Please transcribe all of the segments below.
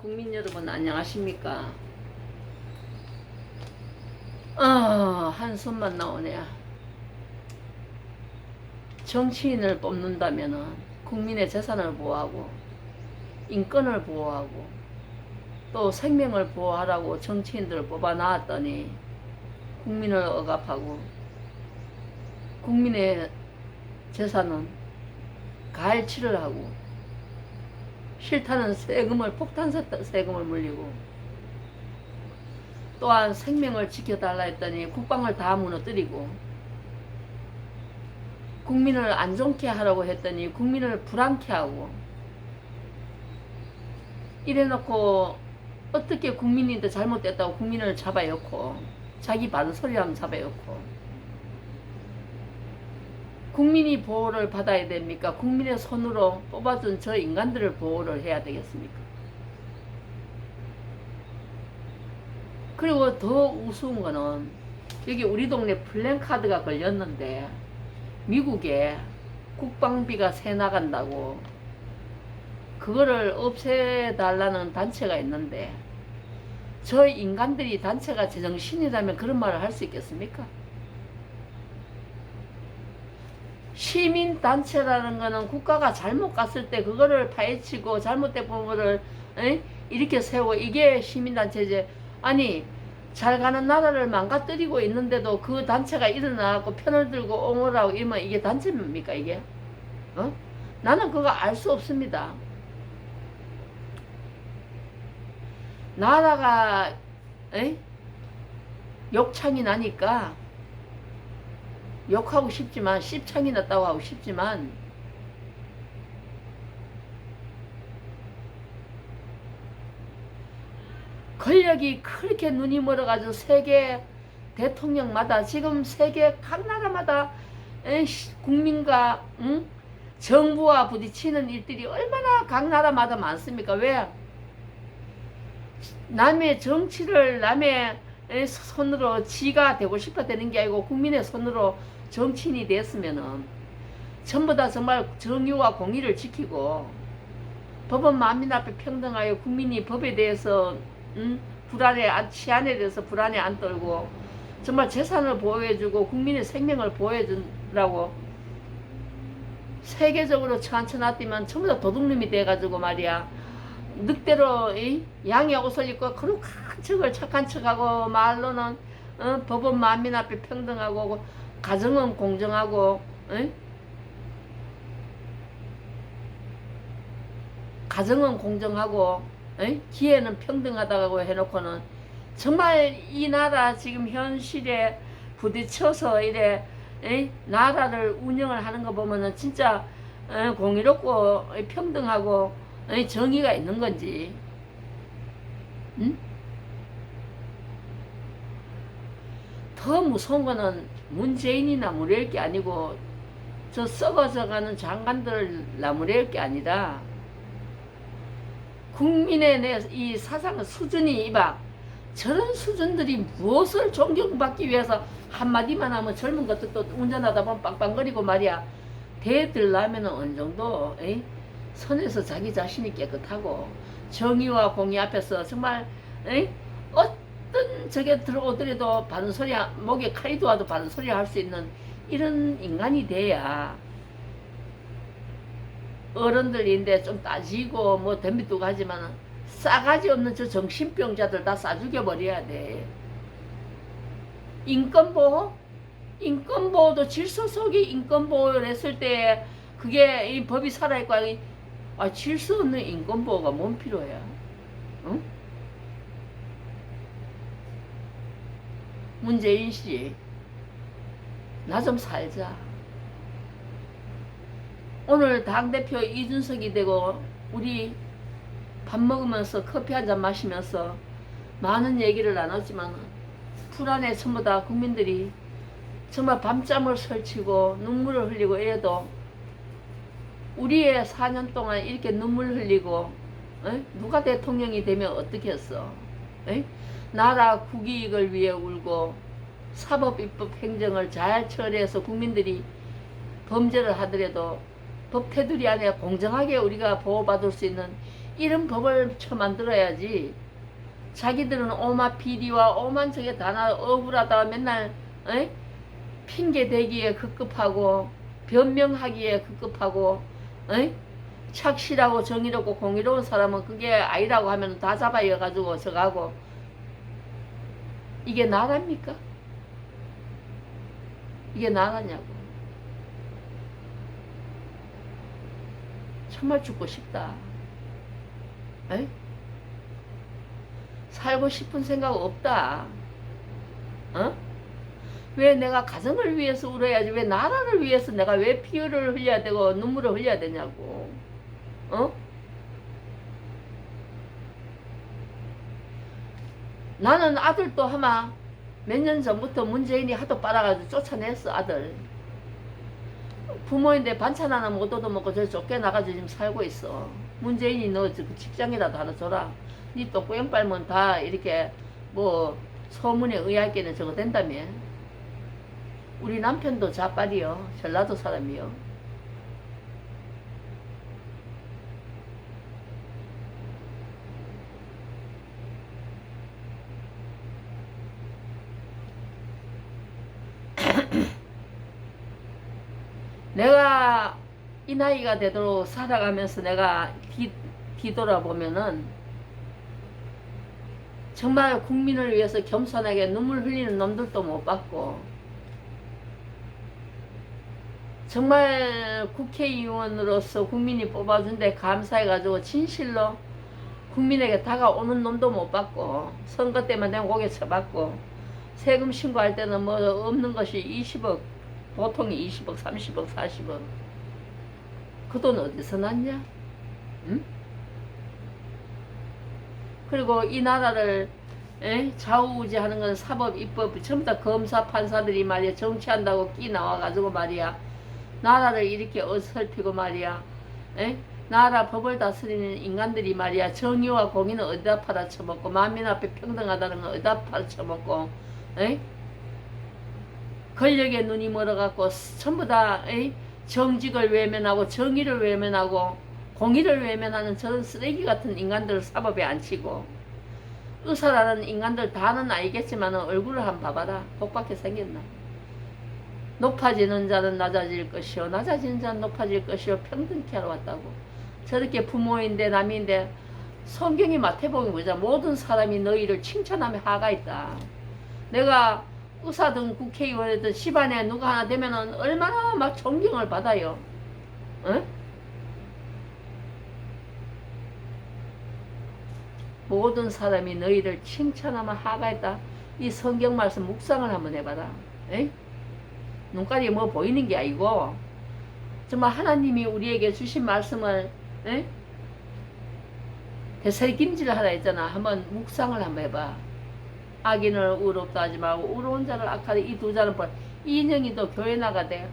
국민 여러분 안녕하십니까? 아 한숨만 나오네요. 정치인을 뽑는다면은 국민의 재산을 보호하고 인권을 보호하고 또 생명을 보호하라고 정치인들을 뽑아 놨더니 국민을 억압하고 국민의 재산은 가해치를 하고 싫다는 세금을 폭탄 세- 세금을 물리고 또한 생명을 지켜달라 했더니 국방을 다 무너뜨리고 국민을 안 좋게 하라고 했더니 국민을 불안케 하고 이래놓고 어떻게 국민인데 잘못됐다고 국민을 잡아였고 자기 바른 소리 하면 잡아였고 국민이 보호를 받아야 됩니까? 국민의 손으로 뽑아준 저 인간들을 보호를 해야 되겠습니까? 그리고 더 우스운 거는 여기 우리 동네 플랜카드가 걸렸는데 미국에 국방비가 새 나간다고 그거를 없애달라는 단체가 있는데 저 인간들이 단체가 제정신이라면 그런 말을 할 수 있겠습니까? 시민 단체라는 거는 국가가 잘못 갔을 때 그거를 파헤치고 잘못된 부분을 에? 이렇게 세우고 이게 시민 단체지 아니 잘 가는 나라를 망가뜨리고 있는데도 그 단체가 일어나고 편을 들고 옹호라고 이러면 이게 단체입니까 이게 어? 나는 그거 알 수 없습니다 나라가 에? 욕창이 나니까 욕하고 싶지만 씹창이 났다고 하고 싶지만 권력이 그렇게 눈이 멀어가지고 세계 대통령마다 지금 세계 각 나라마다 국민과 응? 정부와 부딪히는 일들이 얼마나 각 나라마다 많습니까? 왜? 남의 정치를 남의 에, 손으로 지가 되고 싶어 되는 게 아니고 국민의 손으로 정치인이 됐으면은 전부 다 정말 정의와 공의를 지키고 법은 만민 앞에 평등하여 국민이 법에 대해서 음, 불안에 안- 치안에 대해서 불안에 안 떨고 정말 재산을 보호해주고 국민의 생명을 보호해준다고 세계적으로 천천하디만 전부 다 도둑놈이 돼가지고 말이야. 늑대로 이? 옷을 입고 그런 큰 척을 착한 척하고 말로는 어, 법은 만민 앞에 평등하고 가정은 공정하고 어? 가정은 공정하고 어? 기회는 평등하다고 해놓고는 정말 이 나라 지금 현실에 부딪혀서 이래 에? 나라를 운영을 하는 거 보면은 진짜 어, 공의롭고 어, 평등하고 어, 정의가 있는 건지 응? 더 무서운 거는 문재인이나 무례할 게 아니고 저 썩어져가는 장관들 나무랄 게 아니라 국민의 내 이 사상 수준이 이봐 저런 수준들이 무엇을 존경받기 위해서 한마디만 하면 젊은 것들도 운전하다 보면 빵빵거리고 말이야 대들라면 어느 정도 에이? 선에서 자기 자신이 깨끗하고 정의와 공의 앞에서 정말 에이? 어 떤 저게 들어오더라도 바른 소리 하- 목에 칼이 도와도 바른 소리 할 수 있는 이런 인간이 돼야 어른들인데 좀 따지고 뭐 덤비두고 하지만 싸가지 없는 저 정신병자들 다 싸죽여 버려야 돼. 인권보호? 인권보호도 질서 속에 인권보호를 했을 때 그게 이 법이 살아있고 아 질서 없는 인권보호가 뭔 필요해? 응? 문재인 씨, 나 좀 살자. 오늘 당대표 이준석이 되고 우리 밥 먹으면서 커피 한 잔 마시면서 많은 얘기를 나눴지만 불안에 전부 다 국민들이 정말 밤잠을 설치고 눈물을 흘리고 이래도 우리의 4년 동안 이렇게 눈물 흘리고 에? 누가 대통령이 되면 어떻게 했어? 에? 나라 국익을 위해 울고 사법 입법 행정을 잘 처리해서 국민들이 범죄를 하더라도 법 테두리 안에 공정하게 우리가 보호받을 수 있는 이런 법을 쳐 만들어야지. 자기들은 오마 비리와 오만 저게 다나 억울하다 맨날 어이? 핑계 대기에 급급하고 변명하기에 급급하고 어이? 착실하고 정의롭고 공의로운 사람은 그게 아니라고 하면 다 잡아여가지고 저가고 이게 나랍니까? 이게 나라냐고 정말 죽고 싶다 에이? 살고 싶은 생각 없다 어? 왜 내가 가정을 위해서 울어야지 왜 나라를 위해서 내가 왜 피를 흘려야 되고 눈물을 흘려야 되냐고 어? 나는 아들도 아마 몇 년 전부터 문재인이 하도 빨아가지고 쫓아냈어 아들. 부모인데 반찬 하나 못 얻어먹고 저 쫓겨나가지고 지금 살고 있어. 문재인이 너그 직장이라도 하나 줘라. 니또 꾸영 빨면 다 이렇게 뭐 소문에 의할 게는 저거 된다며. 우리 남편도 자빨이요. 전라도 사람이요 내가 이 나이가 되도록 살아가면서 내가 뒤, 뒤돌아보면은 정말 국민을 위해서 겸손하게 눈물 흘리는 놈들도 못 봤고 정말 국회의원으로서 국민이 뽑아준데 감사해가지고 진실로 국민에게 다가오는 놈도 못 봤고 선거 때만 되면 고개 쳐봤고 세금 신고할 때는 뭐 없는 것이 20억 보통이 20억 30억 40억 그 돈 어디서 났냐? 응? 그리고 이 나라를 에? 좌우지하는 건 사법, 입법 전부 다 검사, 판사들이 말이야 정치한다고 끼 나와가지고 말이야 나라를 이렇게 어설피고 말이야 에? 나라 법을 다스리는 인간들이 말이야 정의와 공의는 어디다 팔아쳐먹고 만민 앞에 평등하다는 건 어디다 팔아쳐먹고 에? 권력에 눈이 멀어갖고 전부 다 에이? 정직을 외면하고 정의를 외면하고 공의를 외면하는 저런 쓰레기 같은 인간들을 사법에 앉히고 의사라는 인간들 다는 알겠지만 얼굴을 한번 봐봐라. 복받게 생겼나? 높아지는 자는 낮아질 것이요. 낮아지는 자는 높아질 것이요. 평등케 하러 왔다고. 저렇게 부모인데 남인데 성경이 마태복음 보자 모든 사람이 너희를 칭찬하며 하가 있다. 내가 의사든 국회의원이든 집안에 누가 하나 되면은 얼마나 막 존경을 받아요. 응? 모든 사람이 너희를 칭찬하면 하가있다. 이 성경 말씀 묵상을 한번 해봐라. 에이? 눈깔이 뭐 보이는 게 아니고 정말 하나님이 우리에게 주신 말씀을 에이? 대설김질 하라 했잖아. 한번 묵상을 한번 해봐. 악인을 의롭다 하지 말고 의로운 자를 악하되 이 두 자는 볼. 인형이 또 교회 나가대.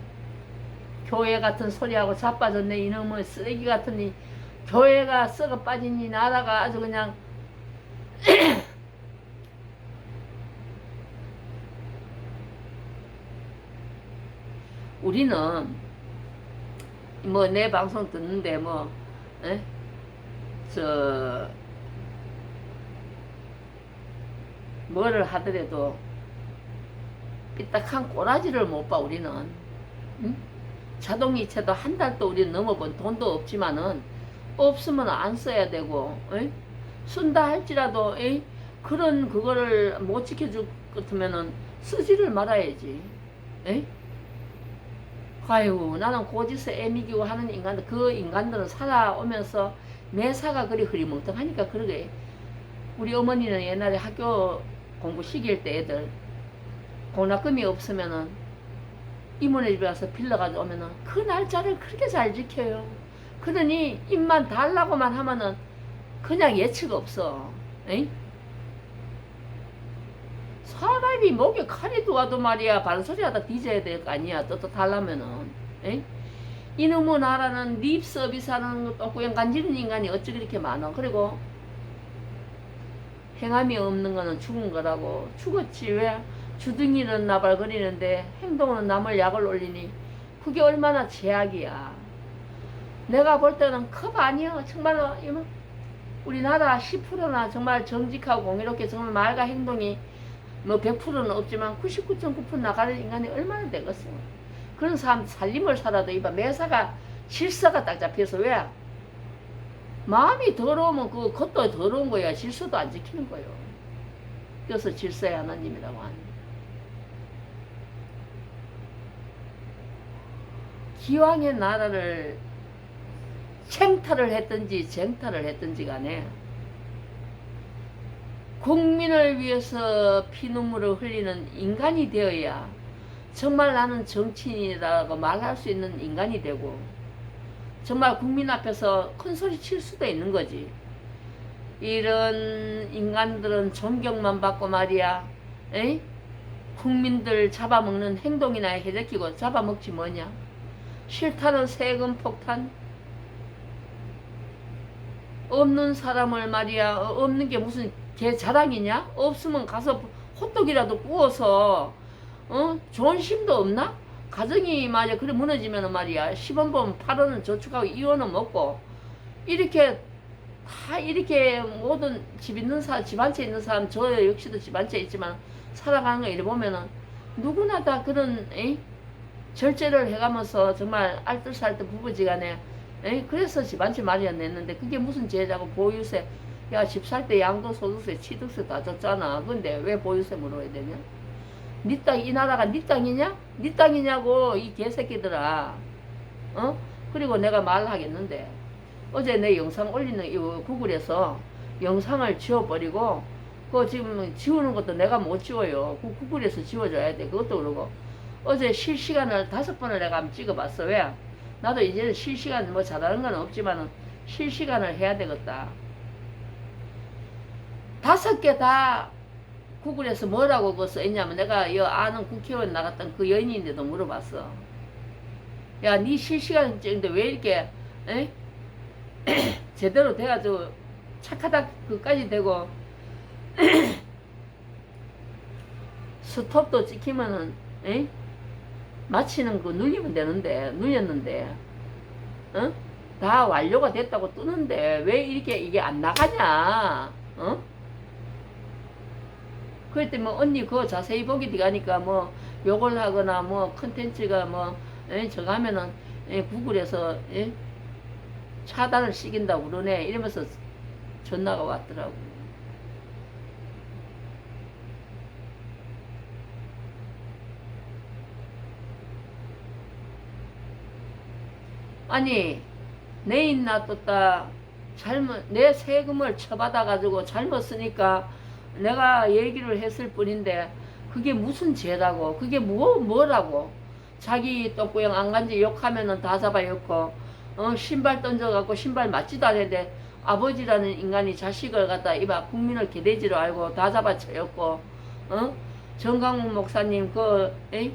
교회 같은 소리하고 자빠졌네. 이놈의 쓰레기 이 교회가 썩어 이 나라가 아주 그냥 우리는 뭐 내 방송 듣는데 뭐 에? 저 뭐를 하더라도 삐딱한 꼬라지를 못 봐 우리는 응? 자동이체도 한 달도 우리 넘어본 돈도 없지만은 없으면 안 써야 되고 에이? 쓴다 할지라도 에이? 그런 그거를 못 지켜줄 것 같으면은 쓰지를 말아야지 에이? 아유 나는 고지서 애미기고 하는 인간들 그 인간들은 살아오면서 매사가 그리 흐리멍텅하니까 그러게 우리 어머니는 옛날에 학교 공부 시킬 때 애들 공납금이 없으면은 이모네 집에 가서 빌려가지고 오면은 그 날짜를 그렇게 잘 지켜요. 그러니 입만 달라고만 하면은 그냥 예측 없어. 에이? 사람이 목에 칼이 들어와도 말이야 반소리 하다 뒤져야 될 거 아니야 또 또 달라면은 에이? 이놈의 나라는 립 서비스 하는 것도 없고 간지는 인간이 어찌 그렇게 많아 그리고 행함이 없는 거는 죽은 거라고. 죽었지 왜? 주둥이는 나발거리는데 행동은 남을 약을 올리니 그게 얼마나 제약이야. 내가 볼 때는 컵 아니야. 정말로 우리나라 10%나 정말 정직하고 공의롭게 정말 말과 행동이 뭐 100%는 없지만 99.9% 나가는 인간이 얼마나 되겠어. 그런 사람 살림을 살아도 이봐. 매사가 질서가 딱 잡혀서 왜? 마음이 더러우면 그 것도 더러운 거야. 질서도 안 지키는 거예요. 그래서 질서의 하나님이라고 하는. 기왕의 나라를 챙탈을 했든지 쟁탈을 했든지 간에 국민을 위해서 피눈물을 흘리는 인간이 되어야 정말 나는 정치인이라고 말할 수 있는 인간이 되고 정말 국민 앞에서 큰 소리 칠 수도 있는 거지. 이런 인간들은 존경만 받고 말이야. 에이? 국민들 잡아먹는 행동이나 해제키고 잡아먹지 뭐냐. 싫다는 세금 폭탄. 없는 사람을 말이야. 어, 없는 게 무슨 개 자랑이냐? 없으면 가서 호떡이라도 구워서 어? 좋은 심도 없나? 가정이 말이야 그래 무너지면 말이야 10원번 8원은 저축하고 2원은 먹고 이렇게 다 이렇게 모든 집 있는 사람 집 한 채 있는 사람 저 역시도 집 한 채 있지만 살아가는 거 이래 보면은 누구나 다 그런 에이? 절제를 해가면서 정말 알뜰살뜰 부부지간에 에이? 그래서 집 한채 마련했는데 그게 무슨 죄라고 보유세 야 집 살 때 양도 소득세 취득세 다 줬잖아 근데 왜 보유세 물어야 되냐 네 땅, 이 나라가 네 땅이냐? 네 땅이냐고, 이 개새끼들아. 어? 그리고 내가 말하겠는데, 어제 내 영상 올리는 이 구글에서 영상을 지워버리고, 그거 지금 지우는 것도 내가 못 지워요. 그 구글에서 지워줘야 돼. 그것도 그러고. 어제 실시간을 다섯 번을 내가 한번 찍어봤어. 왜? 나도 이제는 실시간 뭐 잘하는 건 없지만은 실시간을 해야 되겠다. 다섯 개 다 구글에서 뭐라고 그 써있냐면 내가 이 아는 국회의원 나갔던 그 연인인데도 물어봤어. 야, 니 실시간 찍는데 왜 이렇게 에? 제대로 돼가지고 착하다 그까지 되고 스톱도 찍히면은 에? 마치는 거 눌리면 되는데 눌렸는데 어? 다 완료가 됐다고 뜨는데 왜 이렇게 이게 안 나가냐? 어? 그랬더니 뭐 언니 그거 자세히 보기 들어가니까 뭐 욕을 하거나 뭐 컨텐츠가 뭐 에, 저거 하면은 에, 구글에서 에? 차단을 시킨다고 그러네 이러면서 전화가 왔더라고 아니 내 인 놔뒀다 잘못 내 세금을 처받아 가지고 잘못 쓰니까 내가 얘기를 했을 뿐인데 그게 무슨 죄라고? 그게 뭐 뭐라고? 자기 똥구형 안 간지 욕하면은 다 잡아 욕고 어 신발 던져갖고 신발 맞지도 않는데 아버지라는 인간이 자식을 갖다 이봐 국민을 개돼지로 알고 다 잡아 쳐였고 어? 정강훈 목사님 그 에이?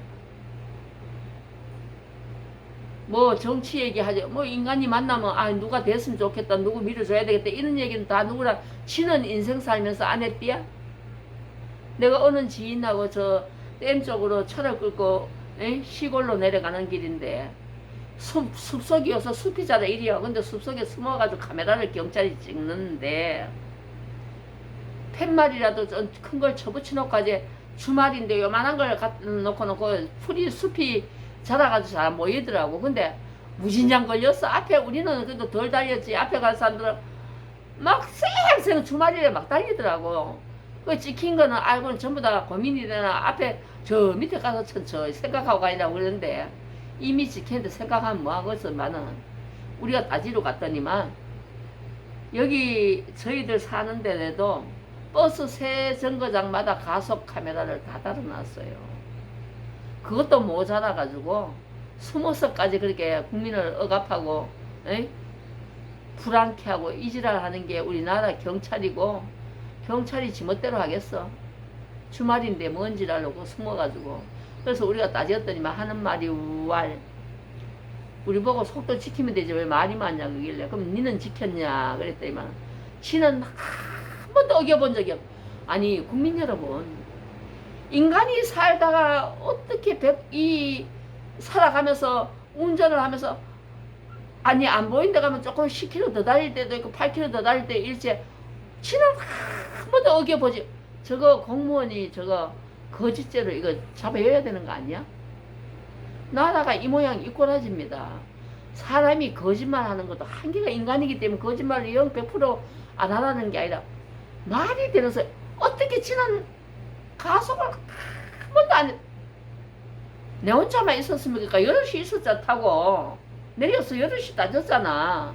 뭐 정치 얘기하죠. 뭐 인간이 만나면 아 누가 됐으면 좋겠다. 누구 밀어줘야 되겠다. 이런 얘기는 다 누구랑 지는 인생 살면서 안 했디야? 내가 어느 지인하고 저 댐 쪽으로 차를 끌고 에? 시골로 내려가는 길인데 숲, 숲속이어서 숲이 잘 이리요. 근데 숲속에 숨어가지고 카메라를 경찰이 찍는데 팻말이라도 큰 걸 쳐붙여 놓고까지 주말인데 요만한 걸 갖다 놓고 놓고 풀이 숲이 자라가지고 잘 모이더라고. 근데 무진장 걸렸어. 앞에 우리는 그래도 덜 달렸지. 앞에 간 사람들은 막 쌩쌩 주말에 막 달리더라고. 그 찍힌 거는 알고는 전부 다 고민이 되나 앞에 저 밑에 가서 천천히 생각하고 가려고 그러는데 이미 찍혔는데 생각하면 뭐하겠어만은 우리가 따지러 갔더니만 여기 저희들 사는 데에도 버스 새 정거장마다 가속 카메라를 다 달아놨어요. 그것도 모자라 가지고 숨어서까지 그렇게 국민을 억압하고 에이? 불안케 하고 이지랄 하는 게 우리나라 경찰이고 경찰이 지멋대로 하겠어. 주말인데 뭔지 알고 숨어가지고. 그래서 우리가 따졌더니만 하는 말이 우왈 우리 보고 속도 지키면 되지 왜 말이 많냐 그길래. 그럼 니는 지켰냐 그랬더니만. 지는 한 번도 어겨본 적이 없. 아니 국민 여러분 인간이 살다가 어떻게 백, 이 살아가면서 운전을 하면서 아니 안 보인 데 가면 조금 10km 더 달릴 때도 있고 8km 더 달릴 때 일제 치는 한 번도 어겨보지 저거 공무원이 저거 거짓죄로 이거 잡아야 되는 거 아니야? 나라가 이 모양 이 꼴아집니다. 사람이 거짓말 하는 것도 한계가 인간이기 때문에 거짓말을 영 100%안 하라는 게 아니라 말이 되면서 어떻게 지난 가속을 한 번도 안 해. 내 혼자만 있었으면 그러니까 여럿이 있었자 타고 내려서 여럿이 따졌잖아.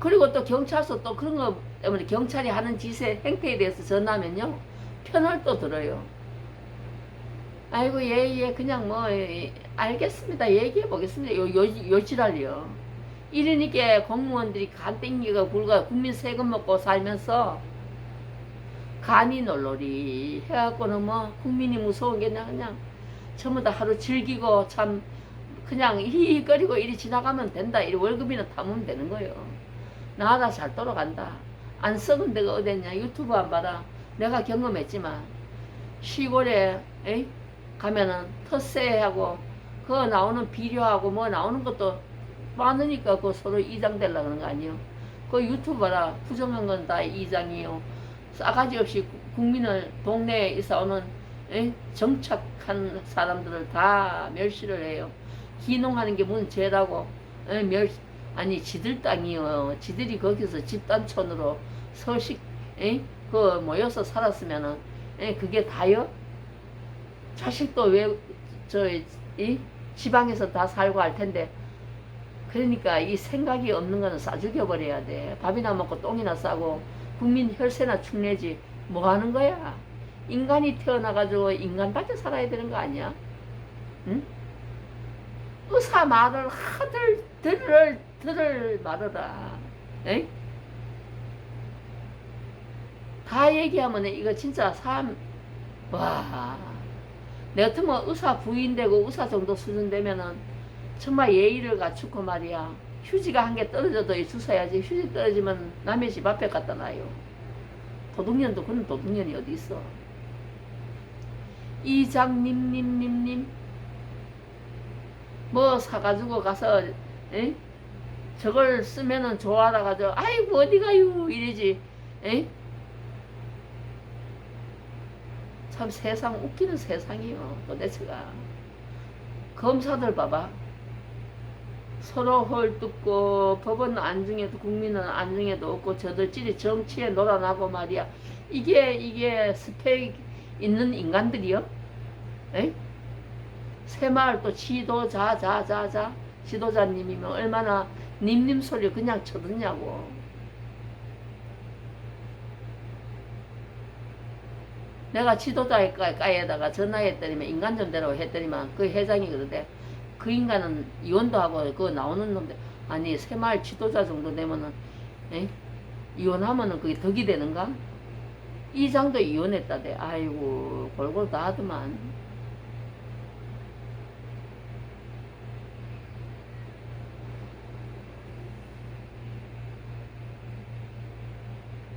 그리고 또 경찰서 또 그런 거 때문에 경찰이 하는 짓의 행태에 대해서 전하면요 편을 또 들어요. 아이고 예 예 그냥 뭐 예, 알겠습니다 얘기해 보겠습니다 요, 요, 요 지랄이요 이러니까 공무원들이 간 땡기가 불과 국민 세금 먹고 살면서 간이 놀놀이 해갖고는 뭐 국민이 무서운 게 그냥 전부 다 하루 즐기고 참 그냥 히히거리고 이리 지나가면 된다 이리 월급이나 타면 되는 거예요 나라 잘 돌아간다 안 썩은 데가 어딨냐 유튜브 안 봐라 내가 경험했지만 시골에 에이? 가면은 텃세하고 그거 나오는 비료하고 뭐 나오는 것도 많으니까 그 서로 이장 되려 그러는 거 아니에요. 그 유튜브 봐라 부정한 건 다 이장이요. 싸가지 없이 구- 국민을 동네에 있어 오는 에? 정착한 사람들을 다 멸시를 해요. 기농하는 게 무슨 죄라고 에? 멸 아니 지들 땅이요. 지들이 거기서 집단촌으로 서식 에? 그 모여서 살았으면은 에? 그게 다요? 자식도 왜저이 지방에서 다 살고 할 텐데 그러니까 이 생각이 없는 거는 싸 죽여버려야 돼 밥이나 먹고 똥이나 싸고 국민 혈세나 축내지 뭐 하는 거야 인간이 태어나가지고 인간답게 살아야 되는 거 아니야 응? 의사 말을 하들 들을 들을 말어라 에이? 다 얘기하면 이거 진짜 삶 와. 내 같으면 의사 부인 되고 의사 정도 수준 되면은 정말 예의를 갖추고 말이야. 휴지가 한 개 떨어져도 주워야지. 휴지 떨어지면 남의 집 앞에 갖다 놔요. 도둑년도 그런 도둑년이 어디 있어. 이장님님님님 뭐 사가지고 가서 에? 저걸 쓰면은 좋아라 가지고 아이고 어디 가요 이러지 에? 참 세상 웃기는 세상이요 도대체가 검사들 봐봐 서로 헐뜯고 법은 안중에도 국민은 안중에도 없고 저들끼리 정치에 놀아나고 말이야 이게 이게 스펙 있는 인간들이요 에? 새마을 또 지도자 자자자 지도자님이면 얼마나 님님 소리 그냥 쳐듣냐고 내가 지도자가에다가 전화했더니만 인간 좀 되라고 했더니만 그 회장이 그러대. 그 인간은 이혼도 하고 그거 나오는 놈들 아니 새마을 지도자 정도 되면은 에? 이혼하면은 그게 덕이 되는가? 이장도 이혼했다대. 아이고 골골 다 하더만.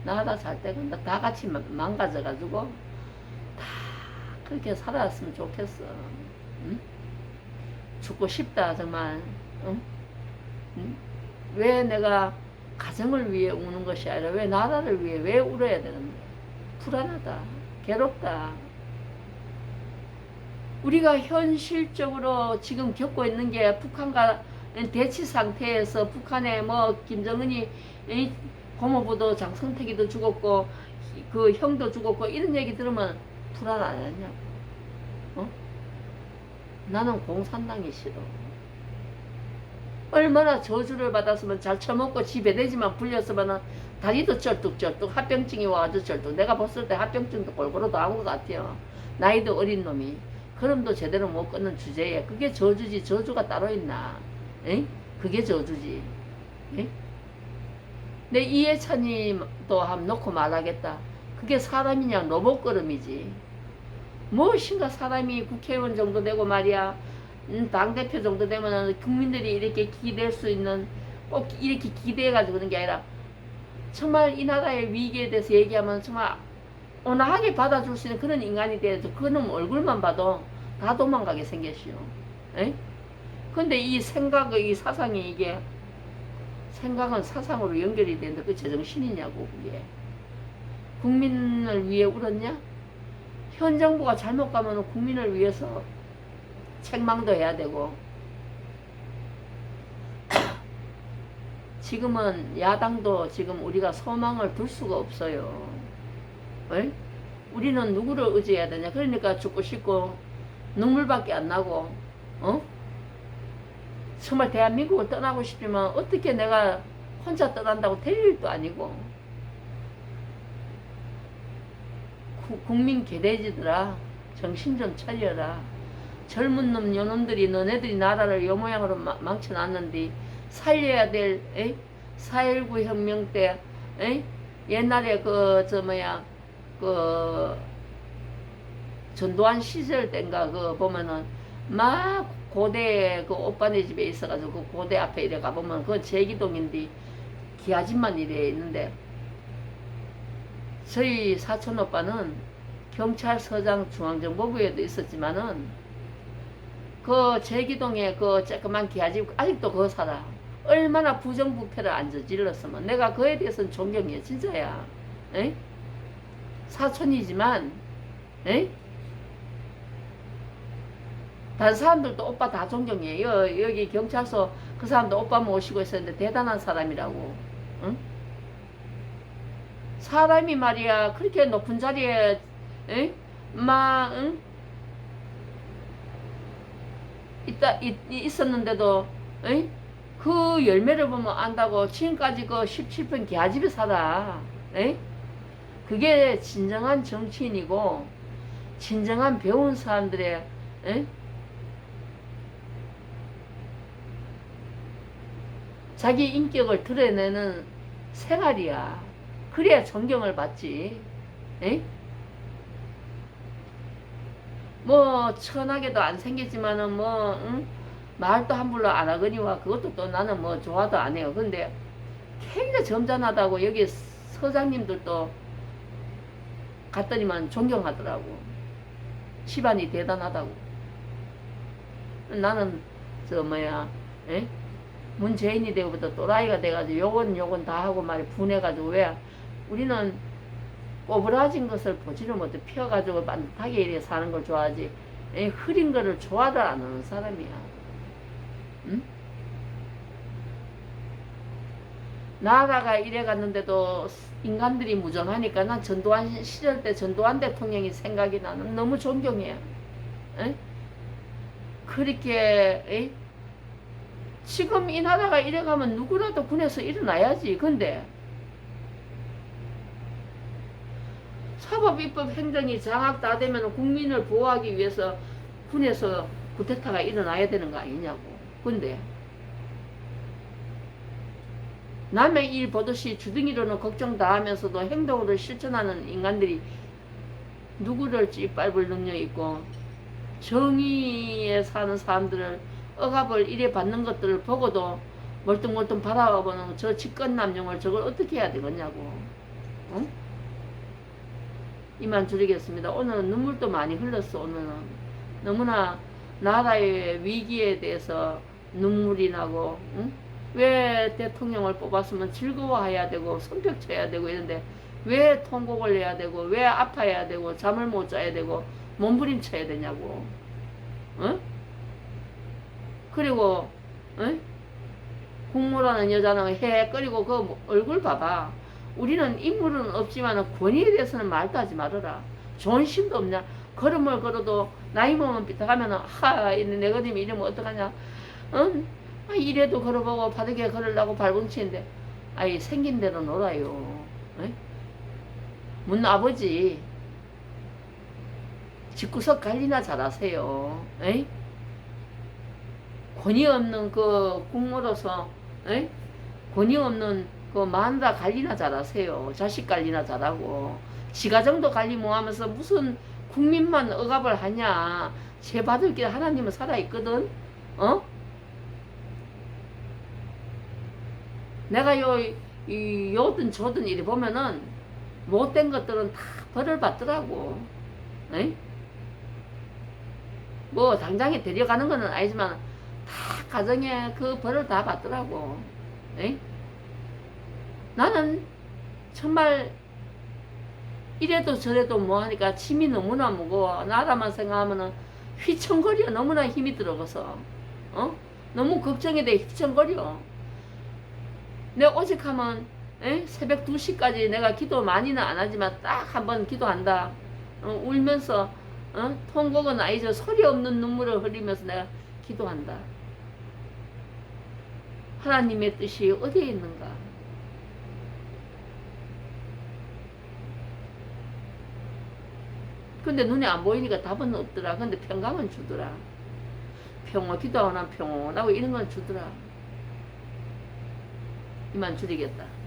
나라 잘 때가 다 같이 마- 망가져가지고 다 그렇게 살았으면 좋겠어. 응? 죽고 싶다 정말. 응? 응? 왜 내가 가정을 위해 우는 것이 아니라 왜 나라를 위해 왜 울어야 되는 거야? 불안하다. 괴롭다. 우리가 현실적으로 지금 겪고 있는 게 북한과 대치 상태에서 북한에 뭐 김정은이 이 고모부도 장성택이도 죽었고 그 형도 죽었고 이런 얘기 들으면 불안 안 하냐고. 어? 나는 공산당이 싫어. 얼마나 저주를 받았으면 잘 처먹고 집에 대지만 불렸으면 다리도 쩔뚝쩔뚝 합병증이 와가지고 쩔뚝 내가 봤을 때 합병증도 골고루 나온 것 같아요. 나이도 어린 놈이. 그럼도 제대로 못 끊는 주제에 그게 저주지 저주가 따로 있나. 에? 그게 저주지. 에? 내 이해찬이도 함 놓고 말하겠다. 그게 사람이냐 로봇 걸음이지. 무엇인가 사람이 국회의원 정도 되고 말이야. 음, 당대표 정도 되면 국민들이 이렇게 기댈 수 있는 꼭 이렇게 기대해가지고 그런 게 아니라 정말 이 나라의 위기에 대해서 얘기하면 정말 온화하게 받아줄 수 있는 그런 인간이 돼야죠. 그놈 얼굴만 봐도 다 도망가게 생겼시오. 에? 근데 이 생각의 이 사상이 이게 생각은 사상으로 연결이 되는데 그 제정신이냐고 그게 국민을 위해 울었냐? 현 정부가 잘못 가면 국민을 위해서 책망도 해야 되고 지금은 야당도 지금 우리가 소망을 둘 수가 없어요. 왜? 우리는 누구를 의지해야 되냐? 그러니까 죽고 싶고 눈물밖에 안 나고, 어? 정말 대한민국을 떠나고 싶지만 어떻게 내가 혼자 떠난다고 될 일도 아니고 구- 국민 개돼지들아 정신 좀 차려라 젊은 놈 요놈들이 너네들이 나라를 요 모양으로 마- 망쳐놨는데 살려야 될 에이? 4.19 혁명 때 에이? 옛날에 그 저 뭐야 그 전두환 시절 때인가 그 보면은 막 고대 그 오빠네 집에 있어가지고 그 고대 앞에 이래 가보면 그건 제기동인데 기아집만 이래 있는데 저희 사촌 오빠는 경찰서장 중앙정보부에도 있었지만은 그 제기동에 그 조그만 기아집 아직도 그거 살아 얼마나 부정부패를 안 저질렀으면 내가 그에 대해서는 존경해 진짜야 에? 사촌이지만 에? 다른 사람들도 오빠 다 존경해. 여, 여기 경찰서 그 사람도 오빠 모시고 있었는데 대단한 사람이라고. 응? 사람이 말이야 그렇게 높은 자리에 응? 막 응? 있다 있, 있었는데도 응? 그 열매를 보면 안다고 지금까지 그 17편 개아집에 살아. 응? 그게 진정한 정치인이고 진정한 배운 사람들의 응? 자기 인격을 드러내는 생활이야. 그래야 존경을 받지. 에? 뭐 천하게도 안 생겼지만은 뭐 응? 말도 함부로 안 하거니와 그것도 또 나는 뭐 좋아도 안 해요. 근데 굉장히 점잖하다고 여기 서장님들도 갔더니만 존경하더라고. 집안이 대단하다고. 나는 저 뭐야 에? 문재인이 되고부터 또라이가 돼가지고 요건 요건 다 하고 말이 분해가지고 왜 우리는 꼬부라진 것을 보지를 못해 펴가지고 반듯하게 이렇게 사는 걸 좋아하지 에, 흐린 거를 좋아도 안 하는 사람이야 응? 나라가 이래 갔는데도 인간들이 무정하니까 난 전두환 시절 때 전두환 대통령이 생각이 나는 너무 존경해 에? 그렇게 에? 지금 이 나라가 이래 가면 누구라도 군에서 일어나야지. 근데 사법 입법 행정이 장악 다 되면 국민을 보호하기 위해서 군에서 구테타가 일어나야 되는 거 아니냐고. 근데 남의 일 보듯이 주둥이로는 걱정 다 하면서도 행동으로 실천하는 인간들이 누구를 찌빨볼 능력 있고 정의에 사는 사람들을 억압을 이래 받는 것들을 보고도 멀뚱멀뚱 바라보는 저 직권남용을 저걸 어떻게 해야 되겠냐고. 응? 이만 줄이겠습니다. 오늘은 눈물도 많이 흘렀어. 오늘은 너무나 나라의 위기에 대해서 눈물이 나고 응? 왜 대통령을 뽑았으면 즐거워해야 되고 손뼉 쳐야 되고 이런데 왜 통곡을 해야 되고 왜 아파야 되고 잠을 못 자야 되고 몸부림쳐야 되냐고. 응? 그리고 응? 국무라는 여자는 해 끓이고 그 얼굴 봐봐. 우리는 인물은 없지만 권위에 대해서는 말도 하지 말아라. 존심도 없냐. 걸음을 걸어도 나이 먹으면 삐딱하면 하 내가 님 이러면 어떡하냐. 응? 아, 이래도 걸어보고 바닥에 걸으려고 발봉치는데 아이 생긴 대로 놀아요. 응? 문 아버지 집구석 관리나 잘하세요. 에이? 권위 없는 그 국무로서 에? 권위 없는 그 마누라 관리나 잘하세요. 자식 관리나 잘하고 지 가정도 관리 뭐하면서 무슨 국민만 억압을 하냐. 죄 받을 길 하나님은 살아있거든. 어? 내가 요, 이, 요든 저든 이래 보면은 못된 것들은 다 벌을 받더라고. 에? 뭐 당장에 데려가는 거는 아니지만 다 가정에 그 벌을 다 받더라고. 에? 나는 정말 이래도 저래도 뭐 하니까 침이 너무나 무거워. 나라만 생각하면은 휘청거려. 너무나 힘이 들어가서. 어? 너무 걱정이 돼. 휘청거려. 내 오직 하면 에? 새벽 2시까지 내가 기도 많이는 안 하지만 딱 한 번 기도한다. 어, 울면서 어? 통곡은 아니죠. 소리 없는 눈물을 흘리면서 내가 기도한다. 하나님의 뜻이 어디에 있는가? 근데 눈에 안 보이니까 답은 없더라. 근데 평강은 주더라. 평온, 기도하나 평온하고 이런 건 주더라. 이만 줄이겠다.